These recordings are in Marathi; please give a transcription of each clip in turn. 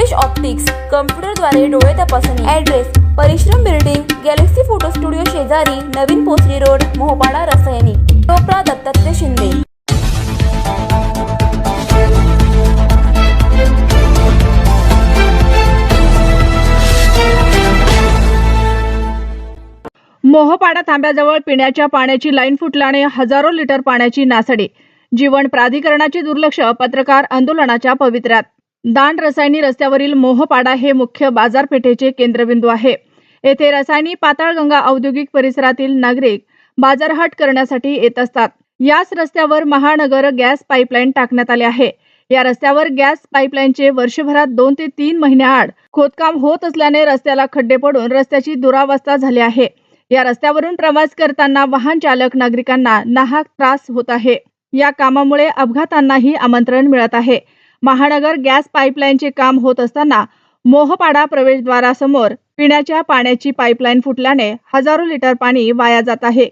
रितेश ऑप्टिक्स कम्प्युटरद्वारे डोळे तपासणी. ऍड्रेस परिश्रम बिल्डिंग गॅलेक्सी फोटो स्टुडिओ शेजारी नवीन पोसरी रोड मोहपाडा रसायनी. टोपरा दत्तात्रय शिंदे. मोहपाडा थांब्याजवळ पिण्याच्या पाण्याची लाईन फुटल्याने हजारो लिटर पाण्याची नासडी. जीवन प्राधिकरणाचे दुर्लक्ष पत्रकार आंदोलनाच्या पवित्र्यात. दांड रसायनी रस्त्यावरील मोहपाडा हे मुख्य बाजारपेठेचे केंद्रबिंदू आहे. येथे रसायनी पाताळगंगा औद्योगिक परिसरातील नागरिक बाजारहाट करण्यासाठी येत असतात. याच रस्त्यावर महानगर गॅस पाईपलाईन टाकण्यात आले आहे. या रस्त्यावर गॅस पाईपलाईनचे वर्षभरात दोन ते तीन महिन्याआड खोदकाम होत असल्याने रस्त्याला खड्डे पडून रस्त्याची दुरावस्था झाली आहे. या रस्त्यावरून प्रवास करताना वाहन चालक नागरिकांना नाहक त्रास होत आहे. या कामामुळे अपघातांनाही आमंत्रण मिळत आहे. महानगर गॅस पाईपलाईनचे काम होत असताना मोहपाडा प्रवेशद्वारासमोर पिण्याच्या पाण्याची पाईपलाईन फुटल्याने हजारो लिटर पाणी वाया जात आहे.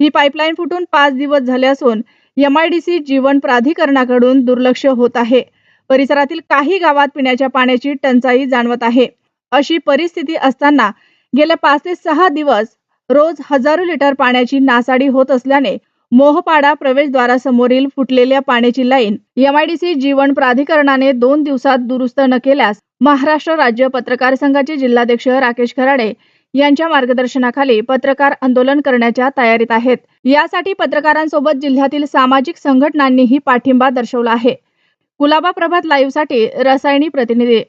ही पाईपलाईन फुटून पाच दिवस झाले असून एमआयडीसी जीवन प्राधिकरणाकडून दुर्लक्ष होत आहे. परिसरातील काही गावात पिण्याच्या पाण्याची टंचाई जाणवत आहे. अशी परिस्थिती असताना गेल्या पाच ते सहा दिवस रोज हजारो लिटर पाण्याची नासाडी होत असल्याने मोहपाडा प्रवेशद्वारासमोरील फुटलेल्या पाण्याची लाईन एमआयडीसी जीवन प्राधिकरणाने दोन दिवसात दुरुस्त न केल्यास महाराष्ट्र राज्य पत्रकार संघाचे जिल्हाध्यक्ष राकेश खराडे यांच्या मार्गदर्शनाखाली पत्रकार आंदोलन करण्याच्या तयारीत आहेत. यासाठी पत्रकारांसोबत जिल्ह्यातील सामाजिक संघटनांनीही पाठिंबा दर्शवला आहे. कुलाबा प्रभात लाईव्हसाठी रसायनी प्रतिनिधी